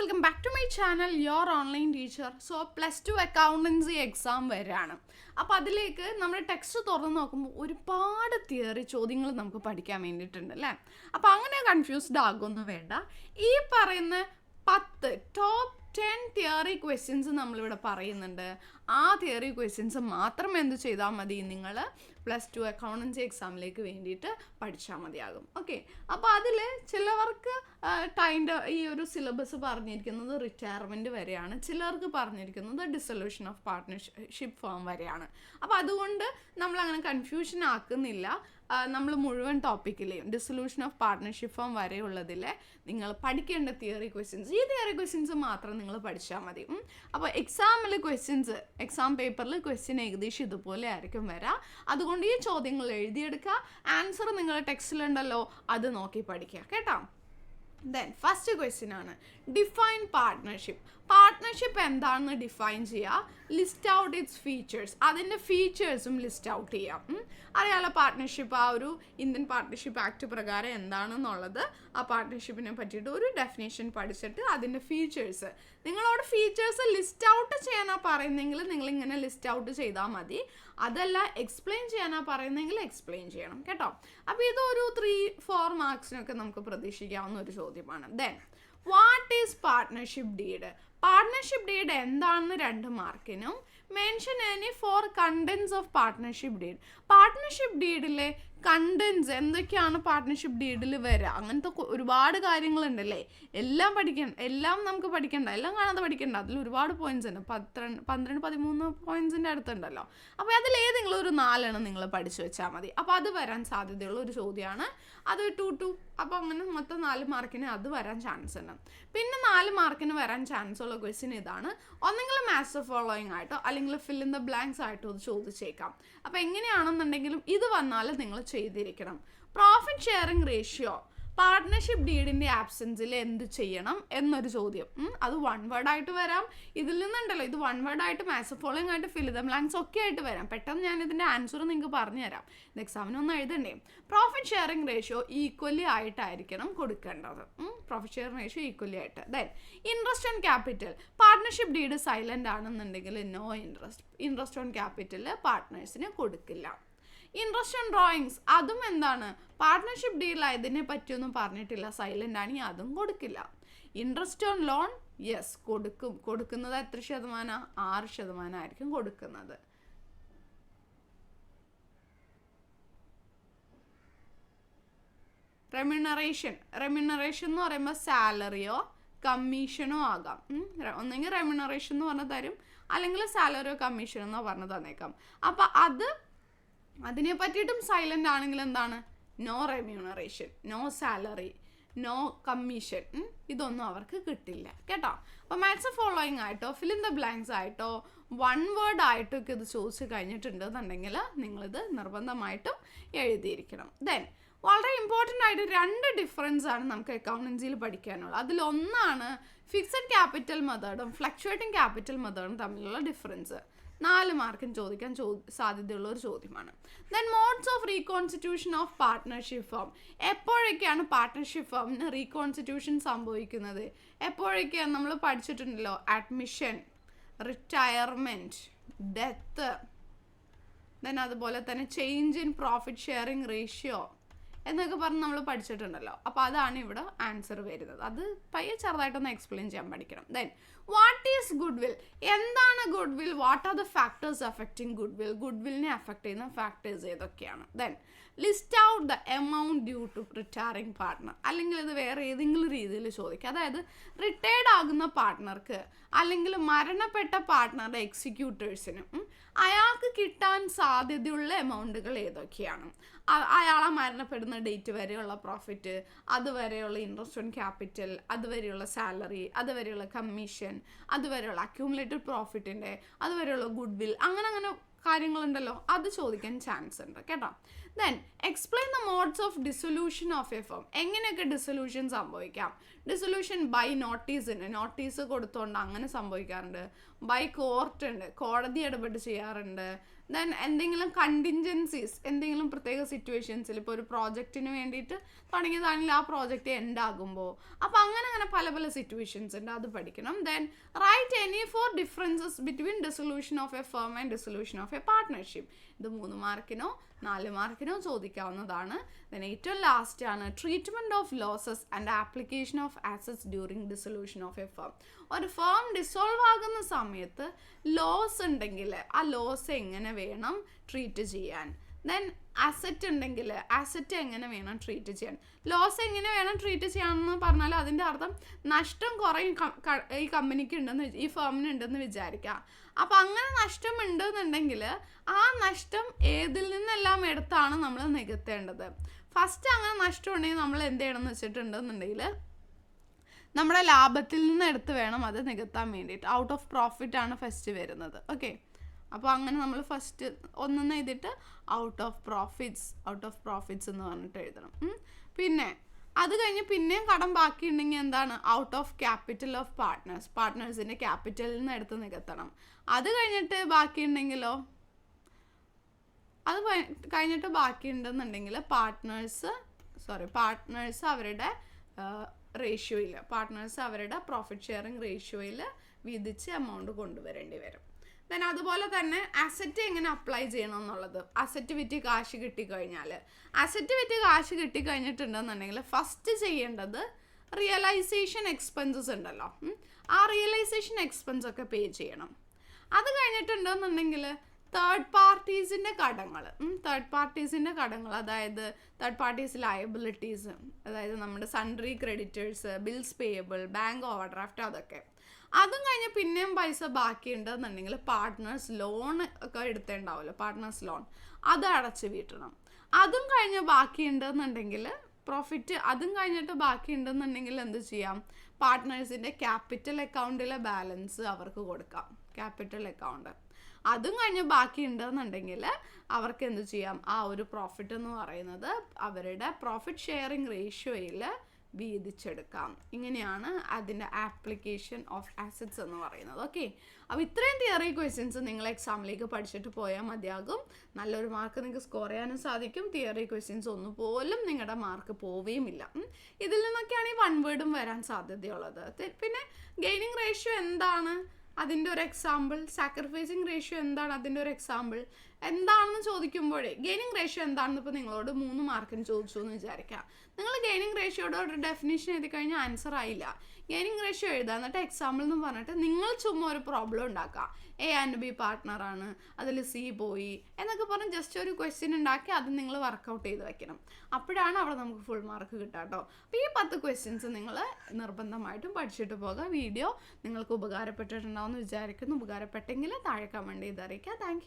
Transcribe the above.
Welcome back to my channel your online teacher so plus two accountancy exam വരികയാണ് അപ്പോൾ അതിലേക്ക് നമ്മൾ text തുറന്ന് നോക്കുമ്പോൾ ഒരുപാട് തിയറി ചോദ്യങ്ങൾ നമുക്ക് പഠിക്കാൻ വേണ്ടിയിട്ടുണ്ട് അല്ലേ? അപ്പോൾ അങ്ങനെ കൺഫ്യൂസ്ഡ് ആകുമൊന്നും വേണ്ട. ഈ പറയുന്ന പത്ത് ടോപ്പ് ടെൻ തിയറി ക്വസ്റ്റ്യൻസ് നമ്മളിവിടെ പറയുന്നുണ്ട്. ആ തിയറി ക്വസ്റ്റ്യൻസ് മാത്രം എന്ത് ചെയ്താൽ മതി? നിങ്ങൾ പ്ലസ് ടു അക്കൗണ്ടൻസി എക്സാമിലേക്ക് വേണ്ടിയിട്ട് പഠിച്ചാൽ മതിയാകും. ഓക്കെ അപ്പോൾ അതിൽ ചിലവർക്ക് ടൈന്റെ ഈ ഒരു സിലബസ് പറഞ്ഞിരിക്കുന്നത് റിട്ടയർമെന്റ് വരെയാണ്. ചിലർക്ക് പറഞ്ഞിരിക്കുന്നത് ഡിസൊല്യൂഷൻ ഓഫ് പാർട്ട്ണർഷിപ്പ് ഫോം വരെയാണ്. അപ്പോൾ അതുകൊണ്ട് നമ്മളങ്ങനെ കൺഫ്യൂഷൻ ആക്കുന്നില്ല. നമ്മൾ മുഴുവൻ ടോപ്പിക്കിലെയും ഡിസൊല്യൂഷൻ ഓഫ് പാർട്ട്ണർഷിപ്പ് ഫോം വരെയുള്ളതിലെ നിങ്ങൾ പഠിക്കേണ്ട തിയറി ക്വസ്റ്റ്യൻസ് ഈ തിയറി ക്വസ്റ്റ്യൻസ് മാത്രം നിങ്ങൾ പഠിച്ചാൽ മതി. അപ്പോൾ എക്സാമിൽ ക്വസ്റ്റ്യൻസ് എക്സാം പേപ്പറിൽ ക്വസ്റ്റ്യൻ ഏകദേശം ഇതുപോലെ ആയിരിക്കും വരാം. അതുകൊണ്ട് ഈ ചോദ്യങ്ങൾ എഴുതിയെടുക്കുക ആൻസർ നിങ്ങളുടെ ടെക്സ്റ്റിലുണ്ടല്ലോ അത് നോക്കി പഠിക്കുക കേട്ടോ? ദെൻ ഫസ്റ്റ് ക്വസ്റ്റ്യൻ ആണ്. ഡിഫൈൻ പാർട്ട്ണർഷിപ്പ് പാർട്ട്ണർഷിപ്പ് എന്താണെന്ന് ഡിഫൈൻ ചെയ്യുക ലിസ്റ്റ് ഔട്ട് ഇറ്റ്സ് ഫീച്ചേഴ്സ് അതിന്റെ ഫീച്ചേഴ്സും ലിസ്റ്റ് ഔട്ട് ചെയ്യാം. ഉം. അറിയാലോ പാർട്ട്ണർഷിപ്പ് ആ ഒരു ഇന്ത്യൻ പാർട്ട്ണർഷിപ്പ് ആക്ട് പ്രകാരം എന്താണെന്നുള്ളത്? ആ പാർട്ട്ണർഷിപ്പിനെ പറ്റിയിട്ട് ഒരു ഡെഫിനേഷൻ പഠിച്ചിട്ട് അതിന്റെ ഫീച്ചേഴ്സ് നിങ്ങളോട് ഫീച്ചേഴ്സ് ലിസ്റ്റ് ഔട്ട് ചെയ്യാനാ പറയുന്നതെങ്കിൽ നിങ്ങൾ ഇങ്ങനെ ലിസ്റ്റ് ഔട്ട് ചെയ്താൽ മതി. അതല്ല എക്സ്പ്ലെയിൻ ചെയ്യാനാ പറയുന്നതെങ്കിൽ എക്സ്പ്ലെയിൻ ചെയ്യണം. കേട്ടോ? അപ്പോൾ ഇതൊരു ത്രീ ഫോർ മാർക്സിനൊക്കെ നമുക്ക് പ്രതീക്ഷിക്കാവുന്ന ഒരു ചോദ്യമാണ് then what is partnership deed partnership deed എന്താണെന്ന് രണ്ട് മാർക്കിനും mention any four contents of partnership deed partnership ഡീഡിലെ contents എന്തൊക്കെയാണ് പാർട്ട്ണർഷിപ്പ് ഡീഡിൽ വരിക അങ്ങനത്തെ ഒരുപാട് കാര്യങ്ങളുണ്ടല്ലേ? എല്ലാം പഠിക്കണം എല്ലാം നമുക്ക് പഠിക്കണ്ട എല്ലാം കാണാതെ പഠിക്കണ്ട. അതിൽ ഒരുപാട് പോയിന്റ്സ് ഉണ്ട്. പന്ത്രണ്ട് പന്ത്രണ്ട് പതിമൂന്ന് പോയിന്റ്സിന്റെ അടുത്തുണ്ടല്ലോ. അപ്പോൾ അതിൽ ഏതെങ്കിലും ഒരു നാലെണ്ണം നിങ്ങൾ പഠിച്ചു വെച്ചാൽ മതി. അപ്പോൾ അത് വരാൻ സാധ്യതയുള്ള ഒരു ചോദ്യമാണ് അത് ടു ടു അപ്പോൾ അങ്ങനെ മൊത്തം നാല് മാർക്കിന് അത് വരാൻ ചാൻസ് ഉണ്ട്. പിന്നെ നാല് മാർക്കിന് വരാൻ ചാൻസ് ഉള്ള ക്വസ്റ്റ്യൻ ഇതാണ്. ഒന്നെങ്കിൽ മാത്സ് ഫോളോയിങ് ആയിട്ടോ അല്ലെങ്കിൽ ഫിൽ ഇൻ ദ ബ്ലാങ്ക്സ് ആയിട്ടോ അത് ചോദിച്ചേക്കാം. അപ്പോൾ എങ്ങനെയാണെന്നുണ്ടെങ്കിലും ഇത് വന്നാൽ നിങ്ങൾ ചെയ്തിരിക്കണം. പ്രോഫിറ്റ് ഷെയറിംഗ് റേഷ്യോ പാർട്ട്ണർഷിപ്പ് ഡീഡിന്റെ ആബ്സെൻസിൽ എന്ത് ചെയ്യണം എന്നൊരു ചോദ്യം. അത് വൺ വേർഡായിട്ട് വരാം. ഇതിൽ നിന്നുണ്ടല്ലോ ഇത് വൺ വേർഡായിട്ട് മാത്സ് ഫോളോയിങ് ആയിട്ട് ഫിൽ ദ ബ്ലാങ്ക്സ് ഒക്കെ ആയിട്ട് വരാം. പെട്ടെന്ന് ഞാൻ ഇതിന്റെ ആൻസർ നിങ്ങൾക്ക് പറഞ്ഞു തരാം. ഇത് എക്സാമിന് ഒന്ന് എഴുതണ്ടേ? പ്രോഫിറ്റ് ഷെയറിംഗ് റേഷ്യോ ഈക്വലി ആയിട്ടായിരിക്കണം കൊടുക്കേണ്ടത്. പ്രോഫിറ്റ് ഷെയറിംഗ് റേഷ്യോ ഈക്വലി ആയിട്ട്. Then interest on capital partnership deed silent ആണെന്നുണ്ടെങ്കിൽ no interest interest on capital പാർട്ട്നേഴ്സിന് കൊടുക്കില്ല. ഇൻട്രസ്റ്റ് റഷ്യൻ ഡ്രോയിങ്സ് അതും എന്താണ്? പാർട്ട്ണർഷിപ്പ് ഡീൽ ഇതിനെ പറ്റിയൊന്നും പറഞ്ഞിട്ടില്ല. സൈലന്റ് ആണെങ്കിൽ അതും കൊടുക്കില്ല. ഇൻട്രസ്റ്റ് ഓൺ ലോൺ യെസ് കൊടുക്കും. കൊടുക്കുന്നത് എത്ര ശതമാനം? ആറ് ശതമാനമായിരിക്കും കൊടുക്കുന്നത്. റെമ്യൂണറേഷൻ റെമ്യൂണറേഷൻ എന്ന് പറയുമ്പോൾ സാലറിയോ കമ്മീഷനോ ആകാം. ഒന്നെങ്കിൽ റെമ്യൂണറേഷൻ എന്ന് പറഞ്ഞ് തരും. അല്ലെങ്കിൽ സാലറിയോ കമ്മീഷനോ പറഞ്ഞ് തന്നേക്കാം. അപ്പം അത് അതിനെ പറ്റിയിട്ടും സൈലന്റ് ആണെങ്കിൽ എന്താണ്? No remuneration no salary no commission ഇതൊന്നും അവർക്ക് കിട്ടില്ല. കേട്ടോ? അപ്പോൾ മാത്സ് ഫോളോയിങ് ആയിട്ടോ? ഫിൽ ഇൻ ദ ബ്ലാങ്ക്സ് ആയിട്ടോ? വൺ വേർഡ് ആയിട്ടോ ഒക്കെ ഇത് ചോദിച്ചു കഴിഞ്ഞിട്ടുണ്ടെന്നുണ്ടെങ്കിൽ നിങ്ങളിത് നിർബന്ധമായിട്ടും എഴുതിയിരിക്കണം. ദെൻ വളരെ ഇമ്പോർട്ടന്റ് ആയിട്ട് രണ്ട് ഡിഫറൻസ് ആണ് നമുക്ക് അക്കൗണ്ടൻസിയിൽ പഠിക്കാനുള്ളത്. അതിലൊന്നാണ് ഫിക്സഡ് ക്യാപിറ്റൽ മെത്തേഡും ഫ്ലക്ച്വേറ്റിംഗ് ക്യാപിറ്റൽ മെത്തേഡും തമ്മിലുള്ള ഡിഫറൻസ് നാല് മാർക്കിന് ചോദിക്കാൻ ചോ സാധ്യതയുള്ള ഒരു ചോദ്യമാണ്. Then modes of reconstitution of partnership firm എപ്പോഴൊക്കെയാണ് partnership ഫോമിന് റീകോൺസ്റ്റിറ്റ്യൂഷൻ സംഭവിക്കുന്നത്? എപ്പോഴൊക്കെയാണ് നമ്മൾ പഠിച്ചിട്ടുണ്ടല്ലോ? അഡ്മിഷൻ റിട്ടയർമെന്റ് ഡെത്ത് ദെൻ അതുപോലെ തന്നെ change in profit sharing ratio എന്നൊക്കെ പറഞ്ഞ് നമ്മൾ പഠിച്ചിട്ടുണ്ടല്ലോ. അപ്പോൾ അതാണ് ഇവിടെ ആൻസർ വരുന്നത്. അത് പയ്യെ ചെറുതായിട്ടൊന്ന് എക്സ്പ്ലെയിൻ ചെയ്യാൻ പഠിക്കണം. Then what is goodwill എന്താണ് goodwill what are the factors affecting goodwill goodwill affect ചെയ്യുന്ന ഫാക്ടേഴ്സ് ഏതൊക്കെയാണ്? Then list out the amount due to retiring partner അല്ലെങ്കിൽ ഇത് വേറെ ഏതെങ്കിലും രീതിയിൽ ചോദിക്കുക അതായത് റിട്ടയർഡ് ആകുന്ന പാർട്ട്ണർക്ക് അല്ലെങ്കിൽ മരണപ്പെട്ട പാർട്ട്ണറുടെ എക്സിക്യൂട്ടേഴ്സിനും അയാൾക്ക് കിട്ടാൻ സാധ്യതയുള്ള എമൗണ്ടുകൾ ഏതൊക്കെയാണ്? അയാളെ മരണപ്പെടുന്ന ഡേറ്റ് വരെയുള്ള പ്രോഫിറ്റ് അതുവരെയുള്ള ഇൻട്രസ്റ്റ് ഓൺ ക്യാപിറ്റൽ അതുവരെയുള്ള സാലറി അതുവരെയുള്ള കമ്മീഷൻ അതുവരെയുള്ള അക്യൂമുലേറ്റഡ് പ്രോഫിറ്റിന്റെ അതുവരെയുള്ള ഗുഡ് വിൽ അങ്ങനെ അങ്ങനെ കാര്യങ്ങളുണ്ടല്ലോ അത് ചോദിക്കാൻ ചാൻസ് ഉണ്ട് കേട്ടോ. Then explain the modes of dissolution of a firm എങ്ങനെയൊക്കെ ഡിസൊല്യൂഷൻ സംഭവിക്കാം? ഡിസൊല്യൂഷൻ ബൈ നോട്ടീസ് ഉണ്ട് നോട്ടീസ് കൊടുത്തോണ്ട് അങ്ങനെ സംഭവിക്കാറുണ്ട്. ബൈ കോർട്ട് ഉണ്ട് കോടതി ഇടപെട്ട് ചെയ്യാറുണ്ട്. ദെൻ എന്തെങ്കിലും കണ്ടിൻജൻസീസ് എന്തെങ്കിലും പ്രത്യേക സിറ്റുവേഷൻസിൽ ഇപ്പോൾ ഒരു പ്രോജക്റ്റിന് വേണ്ടിയിട്ട് തുടങ്ങിയതാണെങ്കിൽ ആ പ്രോജക്റ്റ് എൻഡാകുമ്പോൾ അപ്പോൾ അങ്ങനെ അങ്ങനെ പല പല സിറ്റുവേഷൻസ് ഉണ്ട്. അത് പഠിക്കണം. Then write any four differences between dissolution of a firm and dissolution of a partnership ഇത് മൂന്ന് മാർക്കിനോ നാല് മാർക്കിനോ ചോദിക്കാവുന്നതാണ്. ദെൻ ഏറ്റവും ലാസ്റ്റ് ആണ് treatment of losses and application of access during dissolution of a firm ഒരു ഫേം ഡിസോൾവ് ആകുന്ന സമയത്ത് loss ഉണ്ടെങ്കിൽ ആ ലോസ് എങ്ങനെ വേണം ട്രീറ്റ് ചെയ്യാൻ? ദെൻ അസറ്റ് ഉണ്ടെങ്കിൽ അസറ്റ് എങ്ങനെ വേണം ട്രീറ്റ് ചെയ്യാൻ? ലോസ് എങ്ങനെ വേണം ട്രീറ്റ് ചെയ്യാമെന്ന് പറഞ്ഞാൽ അതിന്റെ അർത്ഥം നഷ്ടം കുറേ ഈ കമ്പനിക്ക് ഉണ്ടെന്ന് ഈ ഫേമിന് ഉണ്ടെന്ന് വിചാരിക്കാം അപ്പം അങ്ങനെ നഷ്ടം ഉണ്ടെന്നുണ്ടെങ്കിൽ ആ നഷ്ടം ഏതിൽ നിന്നെല്ലാം എടുത്താണ് നമ്മൾ നികത്തേണ്ടത്? ഫസ്റ്റ് അങ്ങനെ നഷ്ടം ഉണ്ടെങ്കിൽ നമ്മൾ എന്ത് ചെയ്യണം എന്ന് വെച്ചിട്ടുണ്ടെന്നുണ്ടെങ്കിൽ നമ്മുടെ ലാഭത്തിൽ നിന്ന് എടുത്ത് വേണം അത് നികത്താൻ വേണ്ടിയിട്ട്. ഔട്ട് ഓഫ് പ്രോഫിറ്റ് ആണ് ഫസ്റ്റ് വരുന്നത്. ഓക്കെ അപ്പോൾ അങ്ങനെ നമ്മൾ ഫസ്റ്റ് ഒന്നെന്ന് എഴുതിയിട്ട് out of profits out of profits എന്ന് പറഞ്ഞിട്ട് എഴുതണം. പിന്നെ അത് കഴിഞ്ഞ് പിന്നെയും കടം ബാക്കി ബാക്കിയുണ്ടെങ്കിൽ എന്താണ്? Out of capital of partners പാർട്ട്നേഴ്സിന്റെ ക്യാപിറ്റലിൽ നിന്ന് എടുത്ത് നികത്തണം. അത് കഴിഞ്ഞിട്ട് ബാക്കിയുണ്ടെങ്കിലോ? അത് കഴിഞ്ഞിട്ട് ബാക്കി ബാക്കിയുണ്ടെന്നുണ്ടെങ്കിൽ പാർട്ട്നേഴ്സ് സോറി പാർട്ട്നേഴ്സ് അവരുടെ റേഷ്യോയിൽ പാർട്ട്നേഴ്സ് അവരുടെ പ്രോഫിറ്റ് ഷെയറിംഗ് റേഷ്യോയിൽ വിധിച്ച് എമൗണ്ട് കൊണ്ടുവരേണ്ടി വരും. ദെൻ അതുപോലെ തന്നെ അസറ്റ് എങ്ങനെ അപ്ലൈ ചെയ്യണം എന്നുള്ളത് അസറ്റ് വിറ്റ് കാശ് കിട്ടിക്കഴിഞ്ഞാൽ അസറ്റ് വിറ്റ് കാശ് കിട്ടിക്കഴിഞ്ഞിട്ടുണ്ടെന്നുണ്ടെങ്കിൽ ഫസ്റ്റ് ചെയ്യേണ്ടത് റിയലൈസേഷൻ എക്സ്പെൻസസ് ഉണ്ടല്ലോ. ആ റിയലൈസേഷൻ എക്സ്പെൻസ് ഒക്കെ പേ ചെയ്യണം. അത് കഴിഞ്ഞിട്ടുണ്ടെന്നുണ്ടെങ്കിൽ തേർഡ് പാർട്ടീസിന്റെ കടങ്ങൾ തേർഡ് പാർട്ടീസിന്റെ കടങ്ങൾ അതായത് തേർഡ് പാർട്ടീസ് ലയബിലിറ്റീസ് അതായത് നമ്മുടെ sundry creditors bills payable bank overdraft അതൊക്കെ. അതും കഴിഞ്ഞ് പിന്നെയും പൈസ ബാക്കിയുണ്ടെന്നുണ്ടെങ്കിൽ പാർട്ട്നേഴ്സ് ലോൺ ഒക്കെ എടുത്തേണ്ടാവുമല്ലോ പാർട്ട്നേഴ്സ് ലോൺ അത് അടച്ച് വീട്ടണം. അതും കഴിഞ്ഞ് ബാക്കിയുണ്ടെന്നുണ്ടെങ്കിൽ പ്രോഫിറ്റ് അതും കഴിഞ്ഞിട്ട് ബാക്കിയുണ്ടെന്നുണ്ടെങ്കിൽ എന്ത് ചെയ്യാം? പാർട്ട്നേഴ്സിന്റെ ക്യാപിറ്റൽ അക്കൗണ്ടിലെ ബാലൻസ് അവർക്ക് കൊടുക്കാം. ക്യാപിറ്റൽ അക്കൗണ്ട് അതും കഴിഞ്ഞ് ബാക്കി ഉണ്ടെന്നുണ്ടെങ്കിൽ അവർക്ക് എന്ത് ചെയ്യാം? ആ ഒരു പ്രോഫിറ്റ് എന്ന് പറയുന്നത് അവരുടെ പ്രോഫിറ്റ് ഷെയറിംഗ് റേഷ്യോയിൽ വീതിച്ചെടുക്കാം. ഇങ്ങനെയാണ് അതിന്റെ ആപ്ലിക്കേഷൻ ഓഫ് ആസിഡ്സ് എന്ന് പറയുന്നത്. ഓക്കെ അപ്പോൾ ഇത്രയും തിയറി ക്വസ്റ്റ്യൻസ് നിങ്ങൾ എക്സാമിലേക്ക് പഠിച്ചിട്ട് പോയാൽ മതിയാകും. നല്ലൊരു മാർക്ക് നിങ്ങൾക്ക് സ്കോർ ചെയ്യാനും സാധിക്കും. തിയറി ക്വസ്റ്റ്യൻസ് ഒന്നുപോലും നിങ്ങളുടെ മാർക്ക് പോവുകയുമില്ല ഇതിൽ നിന്നൊക്കെയാണ് ഈ വൺ വേർഡും വരാൻ സാധ്യതയുള്ളത്. പിന്നെ ഗെയിനിങ് റേഷ്യോ എന്താണ്? അതിന്റെ ഒരു എക്സാമ്പിൾ സാക്രിഫൈസിങ് റേഷ്യോ എന്താണ് അതിന്റെ ഒരു എക്സാമ്പിൾ എന്താണെന്ന് ചോദിക്കുമ്പോഴേ ഗെയിനിങ് റേഷ്യോ എന്താണെന്ന് ഇപ്പോൾ നിങ്ങളോട് മൂന്ന് മാർക്കിന് ചോദിച്ചു എന്ന് വിചാരിക്കാം. നിങ്ങൾ ഗെയിനിങ് റേഷ്യോയുടെ ഒരു ഡെഫിനേഷൻ എഴുതി കഴിഞ്ഞാൽ ആൻസർ ആയില്ല. ഗെയിനിങ് റേഷ്യോ എഴുതുക എന്നിട്ട് എക്സാമ്പിൾ എന്ന് പറഞ്ഞിട്ട് നിങ്ങൾ ചുമ്മാ ഒരു പ്രോബ്ലം ഉണ്ടാക്കുക. എ ആൻഡ് ബി പാർട്ട്ണറാണ് അതിൽ സി പോയി എന്നൊക്കെ പറഞ്ഞ് ജസ്റ്റ് ഒരു ക്വസ്റ്റ്യൻ ഉണ്ടാക്കി അത് നിങ്ങൾ വർക്കൗട്ട് ചെയ്ത് വെക്കണം. അപ്പോഴാണ് അവിടെ നമുക്ക് ഫുൾ മാർക്ക് കിട്ടുക കേട്ടോ. അപ്പോൾ ഈ പത്ത് ക്വസ്റ്റ്യൻസ് നിങ്ങൾ നിർബന്ധമായിട്ടും പഠിച്ചിട്ട് പോകുക വീഡിയോ നിങ്ങൾക്ക് ഉപകാരപ്പെട്ടിട്ടുണ്ടാവും എന്ന് വിചാരിക്കുന്നു. ഉപകാരപ്പെട്ടെങ്കിൽ താഴെ കമന്റ് ചെയ്ത് അറിയിക്കുക. താങ്ക്